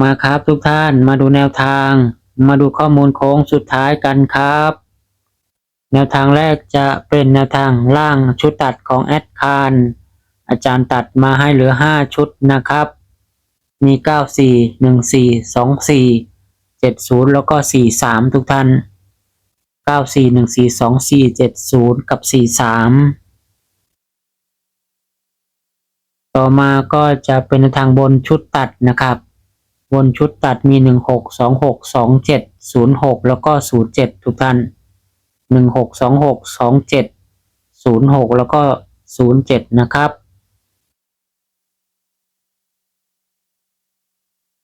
มาครับทุกท่านมาดูแนวทาง มาดูข้อมูลโค้งสุดท้ายกันครับ แนวทางแรกจะเป็นแนวทางล่างชุดตัดของแอดคารอาจารย์ตัดมาให้เหลือ 5 ชุดนะครับ มี 94 14 24 70 แล้วก็ 43 ทุกท่าน 94 14 24 70 กับ 43ต่อมาก็จะเป็นแนวทางบนชุดตัดนะครับ บนชุดตัดมีหนึ่งหกสองหกสองเจ็ดศูนย์หกแล้วก็ศูนย์เจ็ดทุกท่านหนึ่งหกสองหกสองเจ็ดศูนย์หกแล้วก็ศูนย์เจ็ดนะครับ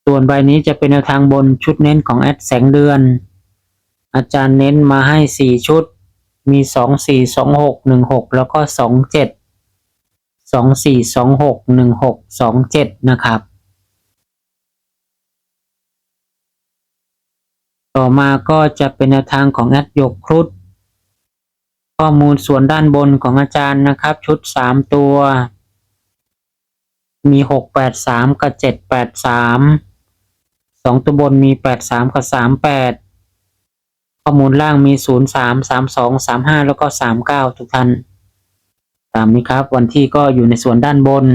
ส่วนใบนี้จะเป็นแนวทางบนชุดเน้นของแอดแสงเดือน อาจารย์เน้นมาให้สี่ชุด มีสองสี่สองหกหนึ่งหกแล้วก็สองเจ็ดสองสี่สองหกหนึ่งหกสองเจ็ดนะครับ ต่อมาก็จะเป็นแนวทางของแอดยกครุฑข้อมูลส่วนด้านบนของอาจารย์นะครับ ชุดสามตัว มีหกแปดสามกับเจ็ดแปดสามสองตัวบนมีแปดสามกับสามแปดข้อมูลล่างมีศูนย์สามสามสองสามห้าแล้วก็สามเก้าทุกท่าน ตามนี้ครับ วันที่ก็อยู่ในส่วนด้านบน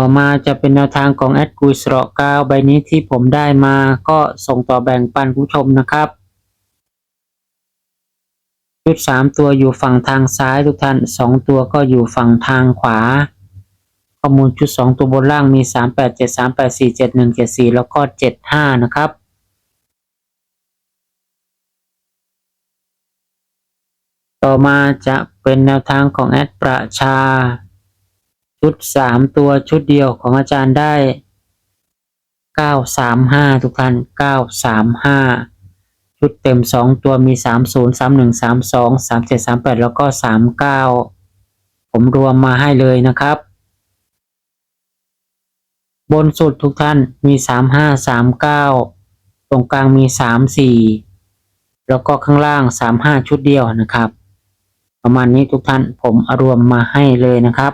ต่อมาจะเป็นแนวทางของแอดกุยสระกาวใบนี้ที่ผมได้มาก็ส่งต่อแบ่งปันผู้ชมนะครับชุดสามตัวอยู่ฝั่งทางซ้ายทุกท่านสองตัวก็อยู่ฝั่งทางขวา ข้อมูลชุดสองตัวบนล่างมีสามแปดเจ็ดสามแปดสี่เจ็ดหนึ่งเจ็ดสี่แล้วก็เจ็ดห้านะครับต่อมาจะเป็นแนวทางของแอดประชา ชุดสามตัวชุดเดียวของอาจารย์ได้เก้าสามห้าทุกท่านเก้าสามห้าชุดเต็มสองตัวมีสามศูนย์สามหนึ่งสามสองสามเจ็ดสามแปดแล้วก็สามเก้าผมรวมมาให้เลยนะครับ บนสุดทุกท่านมีสามห้าสามเก้าตรงกลางมีสามสี่แล้วก็ข้างล่างสามห้าชุดเดียวนะครับ ประมาณนี้ทุกท่านผมอรวมมาให้เลยนะครับ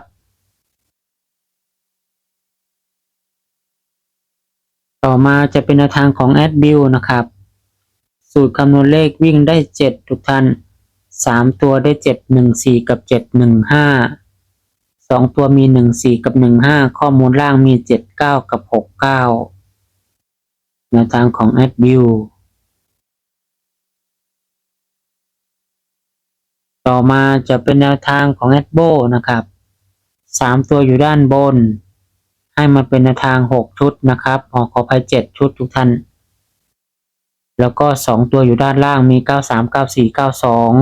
ต่อมาจะเป็นแนวทางของแอดบิลนะครับ สูตรคำนวณเลขวิ่งได้เจ็ดทุกท่านสามตัวได้เจ็ดหนึ่งสี่กับเจ็ดหนึ่งห้าสองตัวมีหนึ่งสี่กับหนึ่งห้าข้อมูลล่างมีเจ็ดเก้ากับหกเก้าแนวทางของแอดบิลต่อมาจะเป็นแนวทางของแอดโบนะครับสามตัวอยู่ด้านบน ให้มาเป็นแนวทางหกชุดนะครับขอขอภัยเจ็ดชุดทุกท่าน แล้วก็สองตัวอยู่ด้านล่างมีเก้าสามเก้าสี่เก้าสอง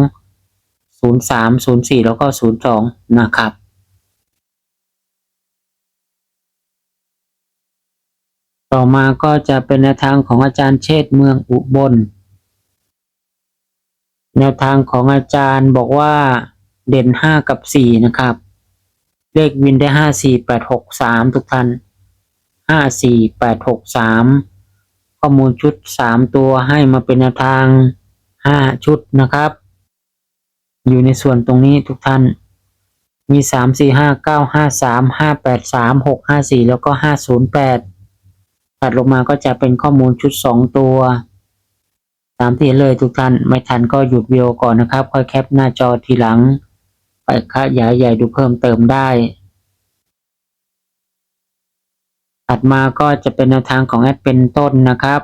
ศูนย์สามศูนย์สี่แล้วก็ศูนย์สองนะครับ ต่อมาก็จะเป็นแนวทางของอาจารย์เชษเมืองอุบล แนวทางของอาจารย์บอกว่าเด่นห้ากับสี่นะครับ เลขวินได้ห้าสี่แปดหกสามทุกท่านห้าสี่แปดหกสามข้อมูลชุดสามตัวให้มาเป็นแนวทางห้าชุดนะครับ อยู่ในส่วนตรงนี้ทุกท่าน มีสามสี่ห้าเก้าห้าสามห้าแปดสามหกห้าสี่แล้วก็ห้าศูนย์แปดตัดลงมาก็จะเป็นข้อมูลชุดสองตัวตามที่เห็นเลยทุกท่านไม่ทันก็หยุดวิดีโอก่อนนะครับ ค่อยแคปหน้าจอทีหลัง ไปขยายใหญ่ดูเพิ่มเติมได้ ถัดมาก็จะเป็นแนวทางของแอดเป็นต้นนะครับ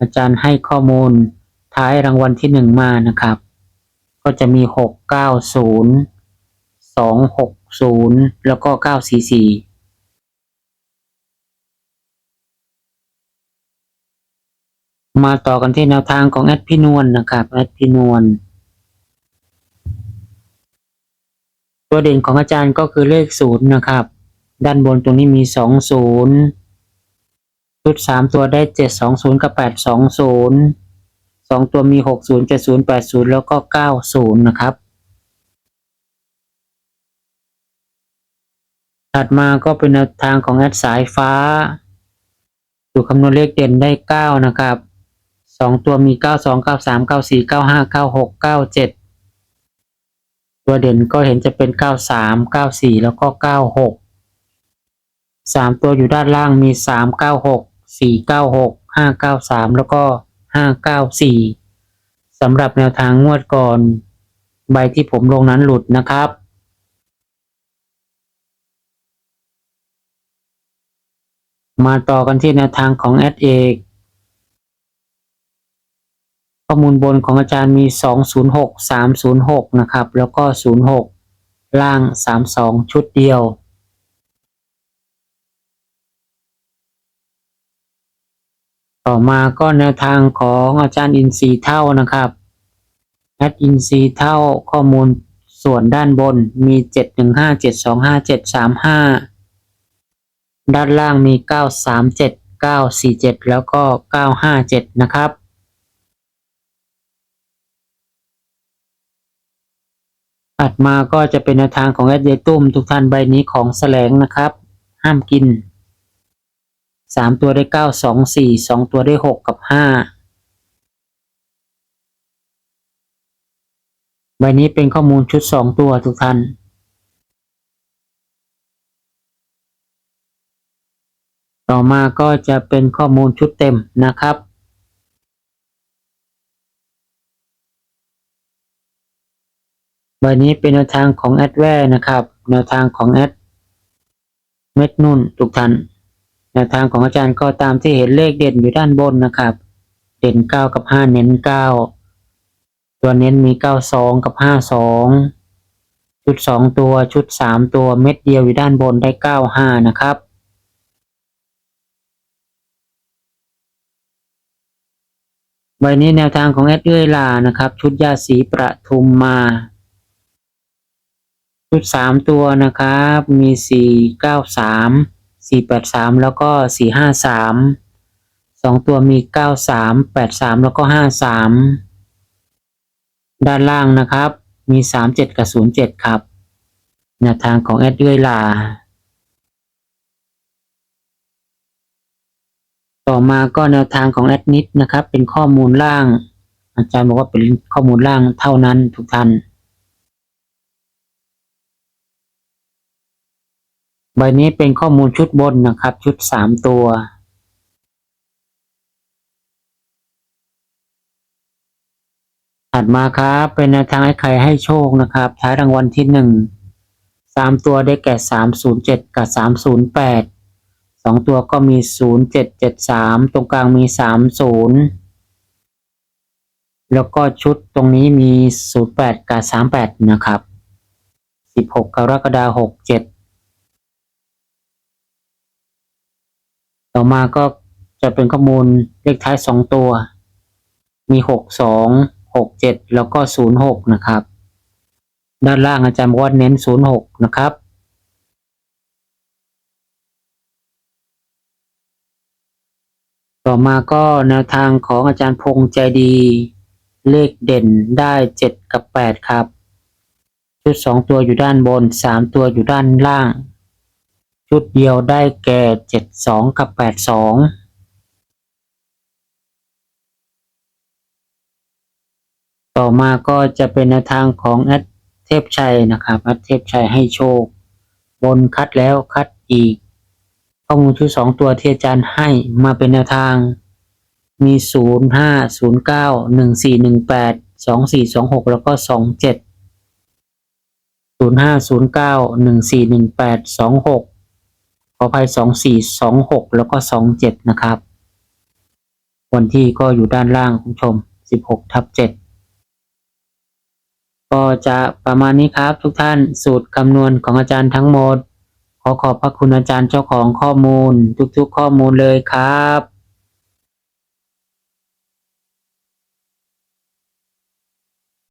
อาจารย์ให้ข้อมูลท้ายรางวัลที่หนึ่งมานะครับ ก็จะมีหกเก้าศูนย์สองหกศูนย์แล้วก็เก้าสี่สี่มาต่อกันที่แนวทางของแอดพี่นวลนะครับแอดพี่นวล ตัวเด่นของอาจารย์ก็คือเลขศูนย์นะครับ ด้านบนตรงนี้มีสองศูนย์ชุดสามตัวได้เจ็ดสองศูนย์กับแปดสองศูนย์สองตัวมีหกศูนย์เจ็ดศูนย์แปดศูนย์แล้วก็เก้าศูนย์นะครับ ถัดมาก็เป็นแนวทางของแอดสายฟ้าสูตรคำนวณเลขเด่นได้เก้านะครับสองตัวมีเก้าสองเก้าสามเก้าสี่เก้าห้าเก้าหกเก้าเจ็ด ตัวเด่นก็เห็นจะเป็นเก้าสามเก้าสี่แล้วก็เก้าหกสามตัวอยู่ด้านล่างมีสามเก้าหกสี่เก้าหกห้าเก้าสามแล้วก็ห้าเก้าสี่สำหรับแนวทางงวดก่อน ใบที่ผมลงนั้นหลุดนะครับมาต่อกันที่แนวทางของแอดเอก ข้อมูลบนของอาจารย์มี 206 306 นะครับ แล้วก็ 06 ล่าง 32 ชุดเดียว ต่อมาก็แนวทางของอาจารย์อินทรีเท่านะครับแอดอินทรีเท่าข้อมูลส่วนด้านบนมี 715 725 735 ด้านล่างมี 937 947 แล้วก็ 957 นะครับ ถัดมาก็จะเป็นแนวทางของแอดเยตุ้มทุกท่านใบนี้ของแสลงนะครับ ห้ามกินสามตัวได้เก้าสองสี่สองตัวได้หกกับห้าใบนี้เป็นข้อมูลชุดสองตัวทุกท่านต่อมาก็จะเป็นข้อมูลชุดเต็มนะครับ ใบนี้เป็นแนวทางของแอดแวร์นะครับ แนวทางของแอดเม็ดนุ่นทุกท่านแนวทางของอาจารย์ก็ตามที่เห็นเลขเด่นอยู่ด้านบนนะครับ เด่นเก้ากับห้าเน้นเก้าตัวเน้นมีเก้าสองกับห้าสองชุดสองตัวชุดสามตัวเม็ดเดียวอยู่ด้านบนได้เก้าห้านะครับใบนี้แนวทางของแอดเอื้อยลานะครับ ชุดยาสีประทุมมา ชุดสามตัวนะครับ มีสี่เก้าสามสี่แปดสามแล้วก็สี่ห้าสามสองตัวมีเก้าสามแปดสามแล้วก็ห้าสามด้านล่างนะครับ มีสามเจ็ดกับศูนย์เจ็ดครับแนวทางของแอดเอื้อยลา ต่อมาก็แนวทางของแอดนิดนะครับ เป็นข้อมูลล่าง อาจารย์บอกว่าเป็นข้อมูลล่างเท่านั้นทุกท่าน ใบนี้เป็นข้อมูลชุดบนนะครับ ชุดสามตัว ถัดมาครับ เป็นแนวทางให้ใครให้โชคนะครับ ท้ายรางวัลที่หนึ่งสามตัวได้แก่สามศูนย์เจ็ดกับสามศูนย์แปดสองตัวก็มีศูนย์เจ็ดเจ็ดสามตรงกลางมีสามศูนย์แล้วก็ชุดตรงนี้มีศูนย์แปดกับสามแปดนะครับสิบหกกรกฎาหกเจ็ด ต่อมาก็จะเป็นข้อมูลเลขท้ายสองตัว มีหกสองหกเจ็ดแล้วก็ศูนย์หกนะครับ ด้านล่างอาจารย์บอกว่าเน้นศูนย์หกนะครับต่อมาก็แนวทางของอาจารย์พงษ์ใจดี เลขเด่นได้เจ็ดกับแปดครับ ชุดสองตัวอยู่ด้านบนสามตัวอยู่ด้านล่าง ชุดเดียวได้แก่เจ็ดสองกับแปดสองต่อมาก็จะเป็นแนวทางของแอดเทพชัยนะครับแอดเทพชัยให้โชค บนคัดแล้วคัดอีก ข้อมูลชุดสองตัวที่อาจารย์ให้มาเป็นแนวทาง มีศูนย์ห้าศูนย์เก้าหนึ่งสี่หนึ่งแปดสองสี่สองหกแล้วก็สองเจ็ดศูนย์ห้าศูนย์เก้าหนึ่งสี่หนึ่งแปดสองหก ขออภัยสองสี่สองหกแล้วก็สองเจ็ดนะครับ วันที่ก็อยู่ด้านล่างคุณผู้ชมสิบหกทับเจ็ดก็จะประมาณนี้ครับทุกท่านสูตรคำนวณของอาจารย์ทั้งหมด ขอขอบพระคุณอาจารย์เจ้าของข้อมูล ทุกๆข้อมูลเลยครับ